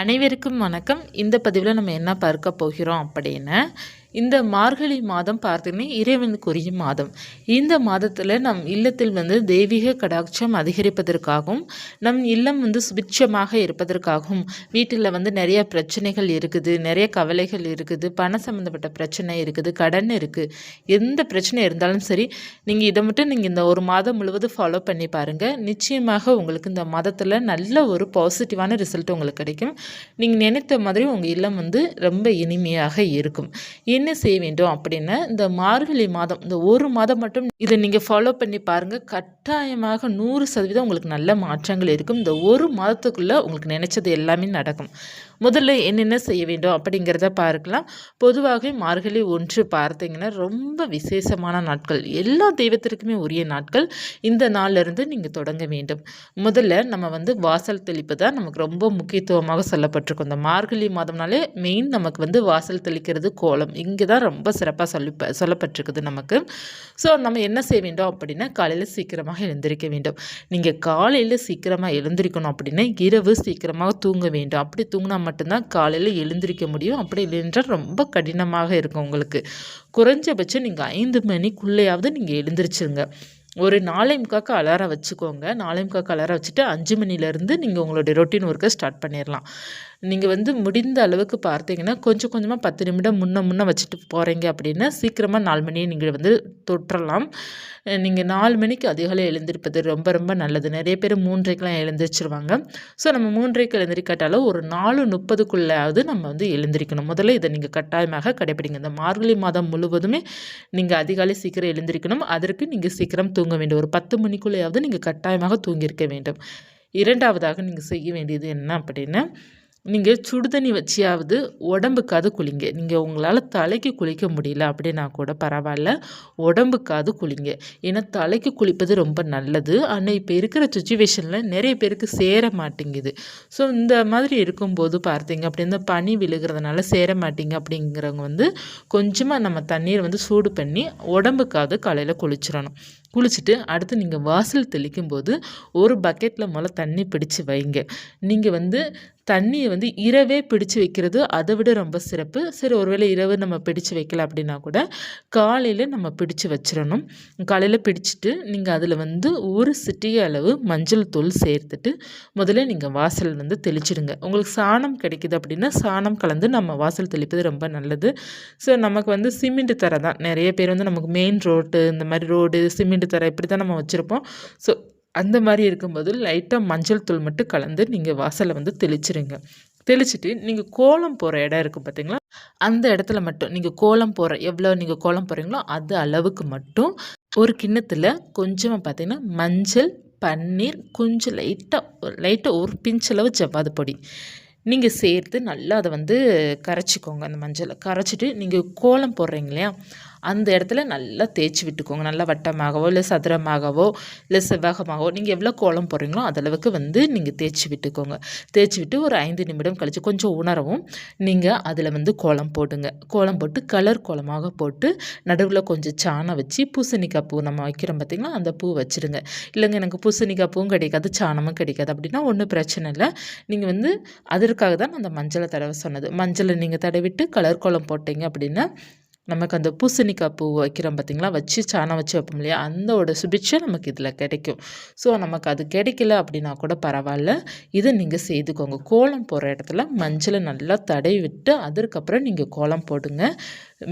அனைவருக்கும் வணக்கம். இந்த பதிவில் நம்ம என்ன பார்க்க போகிறோம் அப்படின்னு இந்த மார்கழி மாதம் பார்த்தீங்கன்னா இறைவனுக்குரிய மாதம். இந்த மாதத்தில் நம் இல்லத்தில் வந்து தெய்வீக கடாட்சம் அதிகரிப்பதற்காகவும் நம் இல்லம் வந்து சுபிட்சமாக இருப்பதற்காகவும் வீட்டில் வந்து நிறைய பிரச்சனைகள் இருக்குது நிறைய கவலைகள் இருக்குது பண சம்மந்தப்பட்ட பிரச்சனை இருக்குது கடன் இருக்குது எந்த பிரச்சனை இருந்தாலும் சரி நீங்கள் இதை மட்டும் நீங்கள் இந்த ஒரு மாதம் முழுவதும் ஃபாலோ பண்ணி பாருங்கள் நிச்சயமாக உங்களுக்கு இந்த மாதத்தில் நல்ல ஒரு பாசிட்டிவான ரிசல்ட் உங்களுக்கு கிடைக்கும். நீங்கள் நினைத்த மாதிரி உங்கள் இல்லம் வந்து ரொம்ப இனிமையாக இருக்கும். இனி என்ன செய்ய வேண்டும் அப்படின்னா இந்த மார்கழி மாதம் இந்த ஒரு மாதம் மட்டும் இதை நீங்கள் ஃபாலோ பண்ணி பாருங்கள் கட்டாயமாக நூறு சதவீதம் உங்களுக்கு நல்ல மாற்றங்கள் இருக்கும். இந்த ஒரு மாதத்துக்குள்ளே உங்களுக்கு நினச்சது எல்லாமே நடக்கும். முதல்ல என்னென்ன செய்ய வேண்டும் அப்படிங்கிறத பார்க்கலாம். பொதுவாகவே மார்கழி ஒன்று பார்த்தீங்கன்னா ரொம்ப விசேஷமான நாட்கள். எல்லா தெய்வத்திற்குமே உரிய நாட்கள். இந்த நாளிலிருந்து நீங்கள் தொடங்க வேண்டும். முதல்ல நம்ம வந்து வாசல் தெளிப்பு தான் நமக்கு ரொம்ப முக்கியத்துவமாக சொல்லப்பட்டிருக்கும். இந்த மார்கழி மாதம்னாலே மெயின் நமக்கு வந்து வாசல் தெளிக்கிறது கோலம். இங்கே இங்கே தான் ரொம்ப சிறப்பாக சொல்லி சொல்லப்பட்டிருக்குது நமக்கு. ஸோ நம்ம என்ன செய்ய வேண்டும் அப்படின்னா காலையில் சீக்கிரமாக எழுந்திருக்க வேண்டும். நீங்கள் காலையில் சீக்கிரமாக எழுந்திருக்கணும் அப்படின்னா இரவு சீக்கிரமாக தூங்க வேண்டும். அப்படி தூங்கினா மட்டும்தான் காலையில் எழுந்திருக்க முடியும். அப்படி இல்லைன்றால் ரொம்ப கடினமாக இருக்கும் உங்களுக்கு. குறைஞ்சபட்சம் நீங்கள் ஐந்து மணிக்குள்ளேயாவது நீங்கள் எழுந்திரிச்சிருங்க. ஒரு நாளை முக்காக்கு அலாரம் வச்சுக்கோங்க. நாளை முக்காக்கு அலாரம் வச்சுட்டு அஞ்சு மணிலேருந்து நீங்கள் உங்களுடைய ரொட்டீன் ஒர்க்கை ஸ்டார்ட் பண்ணிடலாம் நீங்கள் வந்து முடிந்த அளவுக்கு பார்த்தீங்கன்னா கொஞ்சம் கொஞ்சமாக பத்து நிமிடம் முன்ன முன்னே வச்சுட்டு போகிறீங்க அப்படின்னா சீக்கிரமாக நாலு மணியை நீங்கள் வந்து தொற்றலாம். நீங்கள் நாலு மணிக்கு அதிகாலை எழுந்திருப்பது ரொம்ப ரொம்ப நல்லது. நிறைய பேர் மூன்றைக்கெலாம் எழுந்திரிச்சிருவாங்க. ஸோ நம்ம மூன்றைக்கு எழுந்திரிக்காட்டாலும் ஒரு நாலு முப்பதுக்குள்ளாவது நம்ம வந்து எழுந்திரிக்கணும். முதல்ல இதை நீங்கள் கட்டாயமாக கடைப்பிடிங்க. இந்த மார்கழி மாதம் முழுவதுமே நீங்கள் அதிகாலை சீக்கிரம் எழுந்திரிக்கணும். அதற்கு நீங்கள் சீக்கிரம் தூங்க வேண்டும். ஒரு பத்து மணிக்குள்ளேயாவது நீங்கள் கட்டாயமாக தூங்கியிருக்க வேண்டும். இரண்டாவதாக நீங்கள் செய்ய வேண்டியது என்ன அப்படின்னா நீங்கள் சுடுதண்ணி வச்சியாவது உடம்புக்காவது குளிங்க. நீங்கள் உங்களால் தலைக்கு குளிக்க முடியல அப்படின்னா கூட பரவாயில்ல உடம்புக்காவது குளிங்க. ஏன்னா தலைக்கு குளிப்பது ரொம்ப நல்லது. ஆனால் இப்போ இருக்கிற சுச்சுவேஷனில் நிறைய பேருக்கு சேர மாட்டேங்குது. ஸோ இந்த மாதிரி இருக்கும்போது பார்த்தீங்க அப்படி இந்த பனி விழுகிறதுனால சேர மாட்டேங்க அப்படிங்கிறவங்க வந்து கொஞ்சமாக நம்ம தண்ணீரை வந்து சூடு பண்ணி உடம்புக்காவது காலையில் குளிச்சிடணும். குளிச்சுட்டு அடுத்து நீங்கள் வாசல் தெளிக்கும் போது ஒரு பக்கெட்டில் முதல்ல தண்ணி பிடிச்சி வைங்க. நீங்கள் வந்து தண்ணியை வந்து இரவே பிடிச்சு வைக்கிறது அதை விட ரொம்ப சிறப்பு. சரி ஒருவேளை இரவு நம்ம பிடிச்சு வைக்கல அப்படின்னா கூட காலையில் நம்ம பிடிச்சு வச்சிடணும் காலையில் பிடிச்சிட்டு நீங்கள் அதில் வந்து ஒரு சிட்டிய அளவு மஞ்சள் தூள் சேர்த்துட்டு முதல்ல நீங்கள் வாசல் வந்து தெளிச்சிடுங்க. உங்களுக்கு சாணம் கிடைக்குது அப்படின்னா சாணம் கலந்து நம்ம வாசல் தெளிப்பது ரொம்ப நல்லது. ஸோ நமக்கு வந்து சிமெண்ட் தர தான். நிறைய பேர் வந்து நமக்கு மெயின் ரோட்டு இந்த மாதிரி ரோடு சிமெண்ட் தர இப்படி தான் நம்ம வச்சுருப்போம். ஸோ அந்த மாதிரி இருக்கும்போது லைட்டாக மஞ்சள் தூள் மட்டும் கலந்து நீங்கள் வாசலை வந்து தெளிச்சிருங்க. தெளிச்சுட்டு நீங்கள் கோலம் போகிற இடம் இருக்குது பார்த்தீங்களா அந்த இடத்துல மட்டும் நீங்கள் கோலம் போகிற எவ்வளோ நீங்கள் கோலம் போகிறீங்களோ அது அளவுக்கு மட்டும் ஒரு கிண்ணத்தில் கொஞ்சமாக பார்த்தீங்கன்னா மஞ்சள் பன்னீர் கொஞ்சம் லைட்டாக லைட்டாக ஒரு பிஞ்சளவு ஜவ்வாது பொடி. நீங்கள் சேர்த்து நல்லா அதை வந்து கரைச்சிக்கோங்க அந்த மஞ்சளை. கரைச்சிட்டு நீங்கள் கோலம் போடுறீங்க இல்லையா? அந்த இடத்துல நல்லா தேய்ச்சி விட்டுக்கோங்க. நல்லா வட்டமாகவோ இல்லை சதுரமாகவோ இல்லை செவ்வகமாகவோ நீங்கள் எவ்வளோ கோலம் போடுறீங்களோ அதளவுக்கு வந்து நீங்கள் தேய்ச்சி விட்டுக்கோங்க. தேய்ச்சி விட்டு ஒரு ஐந்து நிமிடம் கழித்து கொஞ்சம் உணரவும் நீங்கள் அதில் வந்து கோலம் போடுங்க கோலம் போட்டு கலர் கோலமாக போட்டு நடுவில் கொஞ்சம் சாணம் வச்சு பூசணிக்காய் பூ நம்ம வைக்கிறோம் பார்த்திங்களா அந்த பூ வச்சுருங்க. இல்லைங்க எனக்கு பூசணிக்காய் பூவும் கிடைக்காது சாணமும் கிடைக்காது. அப்படின்னா ஒன்றும் பிரச்சனை இல்லை. நீங்கள் வந்து அதற்காக தான் அந்த மஞ்சளை தடவை சொன்னது. மஞ்சளை நீங்கள் தடவிட்டு கலர் கோலம் போட்டிங்க அப்படின்னா நமக்கு அந்த பூசணிக்காய் பூ வைக்கிறோம் பார்த்திங்களா? வச்சு சாணம் வச்சு வைப்போம் இல்லையா? அந்தோட சுபிட்சை நமக்கு இதில் கிடைக்கும். ஸோ நமக்கு அது கிடைக்கல அப்படின்னா கூட பரவாயில்ல. இதை நீங்கள் செய்துக்கோங்க. கோலம் போடுற இடத்துல மஞ்சளை நல்லா தடவி விட்டு அதற்கப்புறம் நீங்கள் கோலம் போடுங்க.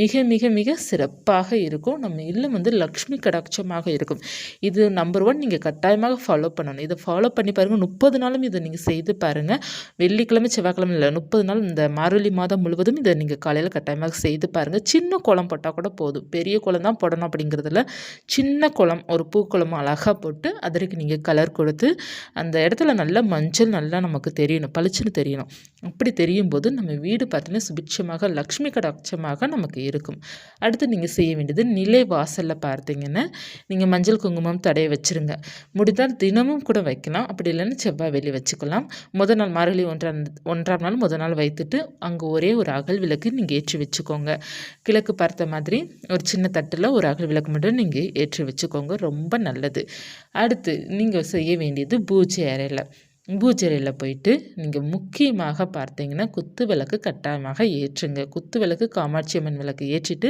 மிக மிக மிக சிறப்பாக இருக்கும். நம்ம இல்லம் வந்து லக்ஷ்மி கடாட்சமாக இருக்கும். இது நம்பர் ஒன் நீங்கள் கட்டாயமாக ஃபாலோ பண்ணணும். இதை ஃபாலோ பண்ணி பாருங்கள் முப்பது நாளும் இதை நீங்கள் செய்து பாருங்கள் வெள்ளிக்கிழமை செவ்வாய்க்கிழமை இல்லை முப்பது நாள் இந்த மார்கழி மாதம் முழுவதும் இதை நீங்கள் காலையில் கட்டாயமாக செய்து பாருங்கள் சின்ன குளம் போட்டால் கூட போதும். பெரிய குளம் தான் போடணும் அப்படிங்கிறதுல சின்ன குளம் ஒரு பூக்குளம் அழகாக போட்டு அதற்கு நீங்கள் கலர் கொடுத்து அந்த இடத்துல நல்லா மஞ்சள் நல்லா நமக்கு தெரியணும் பளிச்சுன்னு தெரியணும். அப்படி தெரியும் போது நம்ம வீடு பார்த்தீங்கன்னா சுபிட்சமாக லக்ஷ்மி கடாட்சமாக நமக்கு நமக்கு இருக்கும். அடுத்து நீங்கள் செய்ய வேண்டியது நிலை வாசலில் பார்த்தீங்கன்னா நீங்கள் மஞ்சள் குங்குமம் தடைய வச்சுருங்க. முடிந்தால் தினமும் கூட வைக்கலாம். அப்படி இல்லைன்னா செவ்வாய் வெளி வச்சுக்கலாம். முதல் நாள் மார்கழி ஒன்றாம் ஒன்றாம் நாள் முதல் நாள் வைத்துட்டு அங்கே ஒரே ஒரு அகல் விளக்கு நீங்கள் ஏற்றி வச்சுக்கோங்க. கிழக்கு பார்த்த மாதிரி ஒரு சின்ன தட்டில் ஒரு அகல் விளக்கு மட்டும் நீங்கள் ஏற்றி வச்சுக்கோங்க. ரொம்ப நல்லது. அடுத்து நீங்கள் செய்ய வேண்டியது பூஜை அறையில். பூஜரையில் போயிட்டு நீங்கள் முக்கியமாக பார்த்தீங்கன்னா குத்து விளக்கு கட்டாயமாக ஏற்றுங்க. குத்து விளக்கு காமாட்சி அம்மன் விளக்கு ஏற்றிட்டு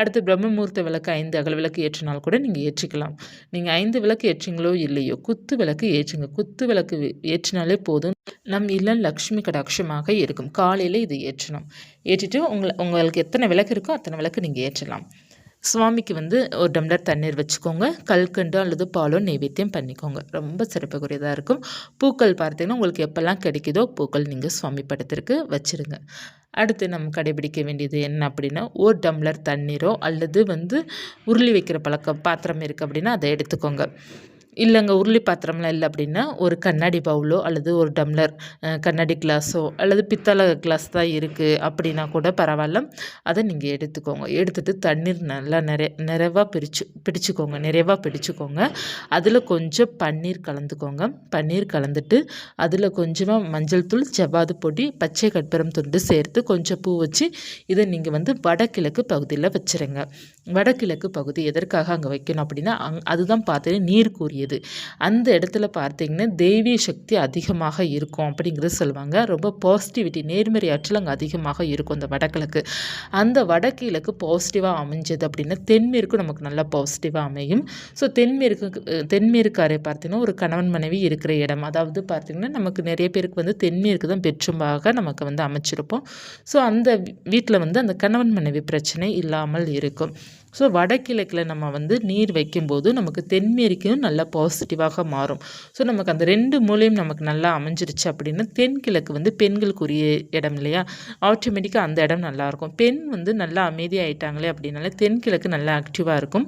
அடுத்து பிரம்மமூர்த்த விளக்கு ஐந்து அகல் விளக்கு ஏற்றினால் கூட நீங்கள் ஏற்றிக்கலாம். நீங்கள் ஐந்து விளக்கு ஏற்றிங்களோ இல்லையோ குத்து விளக்கு ஏற்றுங்க. குத்து விளக்கு ஏற்றினாலே போதும். நம் இல்லம் லக்ஷ்மி கடாட்சமாக இருக்கும். காலையில் இது ஏற்றணும். ஏற்றிட்டு உங்களை உங்களுக்கு எத்தனை விளக்கு இருக்கோ அத்தனை விளக்கு நீங்கள் ஏற்றலாம். சுவாமிக்கு வந்து ஒரு டம்ளர் தண்ணீர் வச்சுக்கோங்க. கல்கண்டு அல்லது பாலோ நைவேத்தியம் பண்ணிக்கோங்க. ரொம்ப சிறப்புக்குரியதாக இருக்கும். பூக்கள் பார்த்தீங்கன்னா உங்களுக்கு எப்போல்லாம் கிடைக்குதோ பூக்கள் நீங்கள் சுவாமி படத்திற்கு வச்சுருங்க. அடுத்து நம்ம கடைபிடிக்க வேண்டியது என்ன அப்படின்னா ஒரு டம்ளர் தண்ணீரோ அல்லது வந்து உருளி வைக்கிற பழக்கம் பாத்திரம் இருக்குது அப்படின்னா அதை எடுத்துக்கோங்க. இல்லைங்க உருளி பாத்திரம்லாம் இல்லை அப்படின்னா ஒரு கண்ணாடி பவுலோ அல்லது ஒரு டம்ளர் கண்ணாடி கிளாஸோ அல்லது பித்தளை கிளாஸ் தான் இருக்குது அப்படின்னா கூட பரவாயில்ல. அதை நீங்கள் எடுத்துக்கோங்க. எடுத்துகிட்டு தண்ணீர் நல்லா நிறை நிறைவாக பிரித்து பிடிச்சிக்கோங்க. நிறைவாக பிடிச்சிக்கோங்க. அதில் கொஞ்சம் பன்னீர் கலந்துக்கோங்க. பன்னீர் கலந்துட்டு அதில் கொஞ்சமாக மஞ்சள் தூள் செவ்வாது பொடி பச்சை கற்பூரம் துண்டு சேர்த்து கொஞ்சம் பூ வச்சு இதை நீங்கள் வந்து வடகிழக்கு பகுதியில் வச்சுருங்க. வடகிழக்கு பகுதி எதற்காக அங்கே வைக்கணும் அப்படின்னா அங் அதுதான் பார்த்தீங்கன்னா நீர் கூறிய கூடியது அந்த இடத்துல பார்த்தீங்கன்னா தெய்வீக சக்தி அதிகமாக இருக்கும் அப்படிங்கிறது சொல்லுவாங்க. ரொம்ப பாசிட்டிவிட்டி நேர்மறை ஆற்றல் அங்கே அதிகமாக இருக்கும் அந்த வடகிழக்கு. அந்த வடகிழக்கு பாசிட்டிவாக அமைஞ்சது அப்படின்னா தென்மேற்கு நமக்கு நல்லா பாசிட்டிவாக அமையும். ஸோ தென்மேற்கு தென்மேற்கு அறை பார்த்தீங்கன்னா ஒரு கணவன் மனைவி இருக்கிற இடம். அதாவது பார்த்திங்கன்னா நமக்கு நிறைய பேருக்கு வந்து தென்மேற்கு தான் பெற்றுமாக நமக்கு வந்து அமைச்சிருப்போம். ஸோ அந்த வீட்டில் வந்து அந்த கணவன் மனைவி பிரச்சனை இல்லாமல் இருக்கும். ஸோ வடகிழக்கில் நம்ம வந்து நீர் வைக்கும்போது நமக்கு தென்மேற்கும் நல்லா பாசிட்டிவாக மாறும். ஸோ நமக்கு அந்த ரெண்டு மூலையும் நமக்கு நல்லா அமைஞ்சிருச்சு அப்படின்னா தென்கிழக்கு வந்து பெண்களுக்குரிய இடம் இல்லையா? ஆட்டோமேட்டிக்காக அந்த இடம் நல்லாயிருக்கும் பெண் வந்து நல்லா அமைதியாகிட்டாங்களே அப்படின்னாலே தென்கிழக்கு நல்லா ஆக்டிவாக இருக்கும்.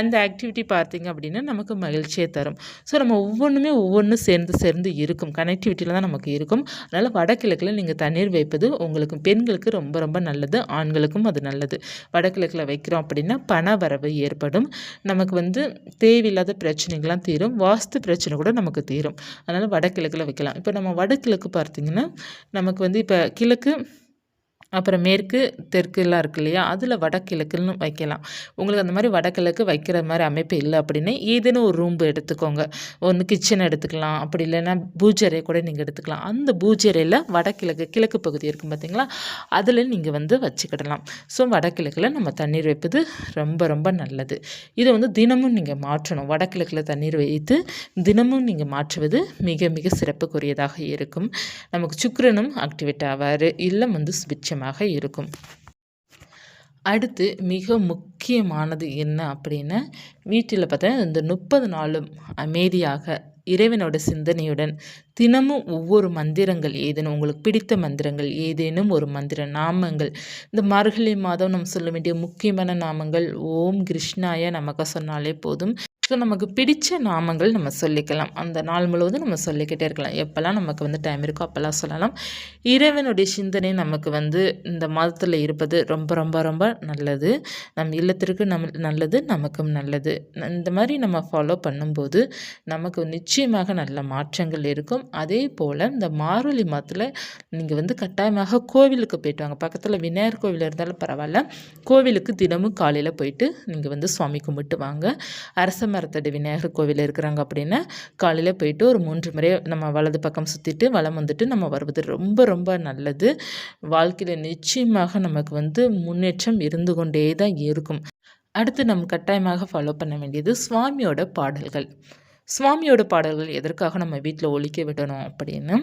அந்த ஆக்டிவிட்டி பார்த்திங்க அப்படின்னா நமக்கு மகிழ்ச்சியை தரும். ஸோ நம்ம ஒவ்வொன்றுமே ஒவ்வொன்றும் சேர்ந்து சேர்ந்து இருக்கும். கனெக்டிவிட்டியில் தான் நமக்கு இருக்கும். அதனால் வடகிழக்கில் நீங்கள் தண்ணீர் வைப்பது உங்களுக்கு பெண்களுக்கு ரொம்ப ரொம்ப நல்லது ஆண்களுக்கும் அது நல்லது. வடகிழக்கில் வைக்கிறோம் அப்படின்னா பண வரவு ஏற்படும். நமக்கு வந்து தேவையில்லாத பிரச்சனைகள்லாம் தீரும். வாஸ்து பிரச்சனை கூட நமக்கு தீரும். அதனால் வடகிழக்கில் வைக்கலாம். இப்போ நம்ம வடகிழக்கு பார்த்திங்கன்னா நமக்கு வந்து இப்போ கிழக்கு அப்புறம் மேற்கு தெற்குலாம் இருக்கு இல்லையா? அதில் வடகிழக்குன்னு வைக்கலாம். உங்களுக்கு அந்த மாதிரி வடகிழக்கு வைக்கிற மாதிரி அமைப்பு இல்லை அப்படின்னா ஏதேனும் ஒரு ரூம் எடுத்துக்கோங்க. ஒன்று கிச்சன் எடுத்துக்கலாம். அப்படி இல்லைன்னா பூஜரை கூட நீங்கள் எடுத்துக்கலாம். அந்த பூஜரையில் வடகிழக்கு கிழக்கு பகுதி இருக்கும் பார்த்தீங்களா அதில் நீங்கள் வந்து வச்சுக்கிடலாம். ஸோ வடகிழக்கில் நம்ம தண்ணீர் வைப்பது ரொம்ப ரொம்ப நல்லது. இதை வந்து தினமும் நீங்கள் மாற்றணும். வடகிழக்கில் தண்ணீர் வைத்து தினமும் நீங்கள் மாற்றுவது மிக மிக சிறப்புக்குரியதாக இருக்கும். நமக்கு சுக்கரனும் ஆக்டிவேட் ஆவார். இல்லம் வந்து சுபிட்சமாக விஷயமாக இருக்கும். அடுத்து மிக முக்கியமானது என்ன அப்படின்னா வீட்டில் பார்த்தா இந்த முப்பது நாளும் அமைதியாக இறைவனோட சிந்தனையுடன் தினமும் ஒவ்வொரு மந்திரங்கள் ஏதேனும் உங்களுக்கு பிடித்த மந்திரங்கள் ஏதேனும் ஒரு மந்திர நாமங்கள் இந்த மார்கழி மாதம் நம்ம சொல்ல வேண்டிய முக்கியமான நாமங்கள் ஓம் கிருஷ்ணாய நமக்கு சொன்னாலே போதும். ஸோ நமக்கு பிடித்த நாமங்கள் நம்ம சொல்லிக்கலாம். அந்த நாள் முழுவதும் நம்ம சொல்லிக்கிட்டே இருக்கலாம். எப்போல்லாம் நமக்கு வந்து டைம் இருக்கோ அப்போல்லாம் சொல்லலாம். இறைவனுடைய சிந்தனை நமக்கு வந்து இந்த மாதத்தில் இருப்பது ரொம்ப ரொம்ப ரொம்ப நல்லது. நம் இல்லத்திற்கு நம் நல்லது நமக்கும் நல்லது. இந்த மாதிரி நம்ம ஃபாலோ பண்ணும்போது நமக்கு நிச்சயமாக நல்ல மாற்றங்கள் இருக்கும். அதே போல் இந்த மார்கழி மாதத்தில் நீங்கள் வந்து கட்டாயமாக கோவிலுக்கு போயிட்டு வாங்க. பக்கத்தில் விநாயகர் கோவில் இருந்தாலும் பரவாயில்ல. கோவிலுக்கு தினமும் காலையில் போயிட்டு நீங்கள் வந்து சுவாமி கும்பிட்டு வாங்க. அரச மரத்தடி விநாயகர் கோவில் இருக்கிறாங்க அப்படின்னா காலையில் போயிட்டு ஒரு மூன்று முறை நம்ம வலது பக்கம் சுற்றிட்டு வளம் வந்துட்டு நம்ம வருவது ரொம்ப ரொம்ப நல்லது. வாழ்க்கையில் நிச்சயமாக நமக்கு வந்து முன்னேற்றம் இருந்து கொண்டே தான் இருக்கும். அடுத்து நம்ம கட்டாயமாக ஃபாலோ பண்ண வேண்டியது சுவாமியோட பாடல்கள். சுவாமியோட பாடல்கள் எதற்காக நம்ம வீட்டில் ஒழிக்க விடணும் அப்படின்னு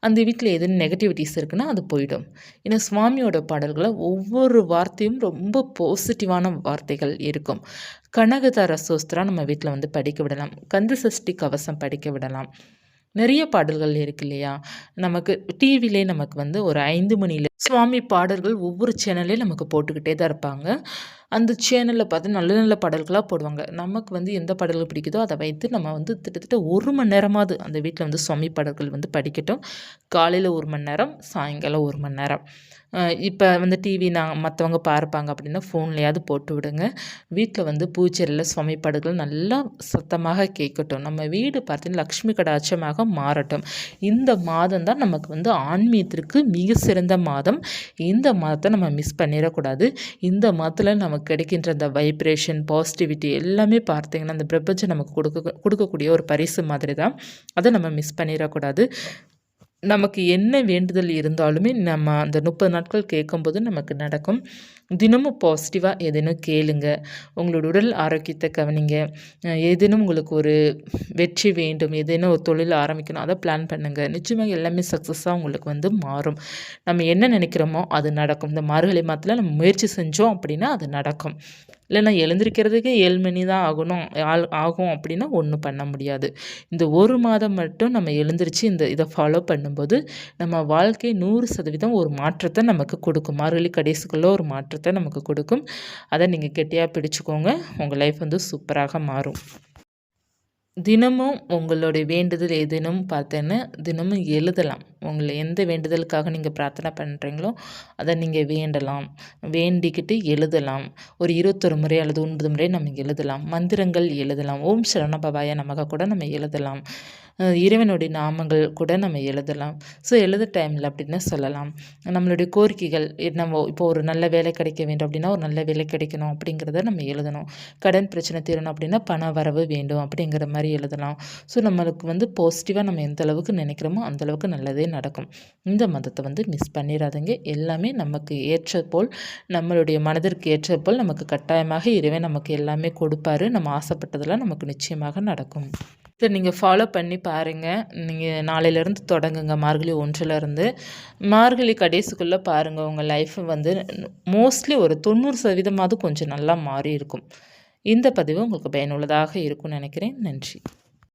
அந்த வீட்டில் எது நெகட்டிவிட்டிஸ் இருக்குன்னா அது போயிடும். ஏன்னா சுவாமியோட பாடல்களை ஒவ்வொரு வார்த்தையும் ரொம்ப பாசிட்டிவான வார்த்தைகள் இருக்கும். கனகதார சோஸ்திரா நம்ம வீட்டில் வந்து படிக்க விடலாம். கந்த சஷ்டி கவசம் படிக்க விடலாம். நிறைய பாடல்கள் இருக்கு இல்லையா? நமக்கு டிவிலே நமக்கு வந்து ஒரு ஐந்து மணியில் சுவாமி பாடல்கள் ஒவ்வொரு சேனல்லையும் நமக்கு போட்டுக்கிட்டே தான் இருப்பாங்க. அந்த சேனலில் பார்த்து நல்ல நல்ல பாடல்களாக போடுவாங்க. நமக்கு வந்து எந்த பாடல்கள் பிடிக்குதோ அதை வைத்து நம்ம வந்து கிட்டத்தட்ட ஒரு மணி நேரமாவது அந்த வீட்டில் வந்து சுவாமி பாடல்கள் வந்து படிக்கட்டும். காலையில் ஒரு மணி நேரம் சாயங்காலம் ஒரு மணி நேரம். இப்போ வந்து டிவி நான் மற்றவங்க பார்ப்பாங்க அப்படின்னா ஃபோன்லையாவது போட்டு விடுங்க. வீட்டில் வந்து பூச்செரியில் சுவாமி பாடல்கள் நல்லா சத்தமாக கேட்கட்டும். நம்ம வீடு பார்த்தீங்கன்னா லக்ஷ்மி கடாட்சமாக மாறட்டும். இந்த மாதம் தான் நமக்கு வந்து ஆன்மீகத்திற்கு மிக சிறந்த மாதம். மாதம். இந்த மாதத்தை நம்ம மிஸ் பண்ணிடக்கூடாது. இந்த மாதத்தில் நமக்கு கிடைக்கின்ற அந்த வைப்ரேஷன் பாசிட்டிவிட்டி எல்லாமே பார்த்திங்கன்னா அந்த பிரபஞ்சம் நமக்கு கொடுக்க கொடுக்கக்கூடிய ஒரு பரிசு மாதிரி தான் அதை நம்ம மிஸ் பண்ணிடக்கூடாது. நமக்கு என்ன வேண்டுதல் இருந்தாலுமே நம்ம அந்த முப்பது நாட்கள் கேட்கும்போது நமக்கு நடக்கும். தினமும் பாசிட்டிவாக ஏதேனும் கேளுங்க. உங்களோட உடல் ஆரோக்கியத்தை கவனிங்க. ஏதேனும் உங்களுக்கு ஒரு வெற்றி வேண்டும் ஏதேனும் ஒரு தொழில் ஆரம்பிக்கணும் அதை பிளான் பண்ணுங்கள் நிச்சயமாக எல்லாமே சக்ஸஸாக உங்களுக்கு வந்து மாறும். நம்ம என்ன நினைக்கிறோமோ அது நடக்கும். இந்த மார்கழி மாதத்தில் நம்ம முயற்சி செஞ்சோம் அப்படின்னா அது நடக்கும். இல்லைன்னா எழுந்திருக்கிறதுக்கே ஏழு மணி தான் ஆகணும் ஆள் ஆகும் அப்படின்னா ஒன்றும் பண்ண முடியாது. இந்த ஒரு மாதம் மட்டும் நம்ம எழுந்திரிச்சு இந்த இதை ஃபாலோ பண்ணும்போது நம்ம வாழ்க்கை நூறு சதவீதம் ஒரு மாற்றத்தை நமக்கு கொடுக்கும். மார்கழி கடைசிக்குள்ளே ஒரு மாற்றத்தை நமக்கு கொடுக்கும். அதை நீங்கள் கெட்டியாக பிடிச்சிக்கோங்க. உங்கள் லைஃப் வந்து சூப்பராக மாறும். தினமும் உங்களுடைய வேண்டுதல் எதுனும் பார்த்தேன்னா தினமும் எழுதலாம். உங்களை எந்த வேண்டுதலுக்காக நீங்கள் பிரார்த்தனை பண்ணுறீங்களோ அதை நீங்கள் வேண்டலாம். வேண்டிக்கிட்டு எழுதலாம். ஒரு இருபத்தொரு முறை அல்லது ஒன்பது முறை நம்ம எழுதலாம். மந்திரங்கள் எழுதலாம். ஓம் சரணபவாய நமக கூட நம்ம எழுதலாம். இறைவனுடைய நாமங்கள் கூட நம்ம எழுதலாம். ஸோ எழுத டைமில் அப்படின்னு சொல்லலாம். நம்மளுடைய கோரிக்கைகள் நம்ம இப்போ ஒரு நல்ல வேலை கிடைக்க வேண்டும் அப்படின்னா ஒரு நல்ல வேலை கிடைக்கணும் அப்படிங்கிறத நம்ம எழுதணும். கடன் பிரச்சனை தீரணும் அப்படின்னா பண வரவு வேண்டும் அப்படிங்கிற மாதிரி எழுதலாம். ஸோ நம்மளுக்கு வந்து பாசிட்டிவாக நம்ம எந்த அளவுக்கு நினைக்கிறோமோ அந்தளவுக்கு நல்லதே நடக்கும். இந்த மதத்தை வந்து மிஸ் பண்ணிடாதீங்க. எல்லாமே நமக்கு ஏற்ற போல் நம்மளுடைய மனதிற்கு ஏற்ற போல் நமக்கு கட்டாயமாக இறைவன் நமக்கு எல்லாமே கொடுப்பாரு. நம்ம ஆசைப்பட்டதெல்லாம் நமக்கு நிச்சயமாக நடக்கும். இதை நீங்கள் ஃபாலோ பண்ணி பாருங்கள் நீங்கள் நாளையிலேருந்து தொடங்குங்க. மார்கழி ஒன்றிலேருந்து மார்கழி கடைசிக்குள்ளே பாருங்கள் உங்கள் லைஃப் வந்து மோஸ்ட்லி ஒரு தொண்ணூறு சதவீதமாவது கொஞ்சம் நல்லா மாறி இருக்கும் இந்த பதிவு உங்களுக்கு பயனுள்ளதாக இருக்கும்னு நினைக்கிறேன். நன்றி.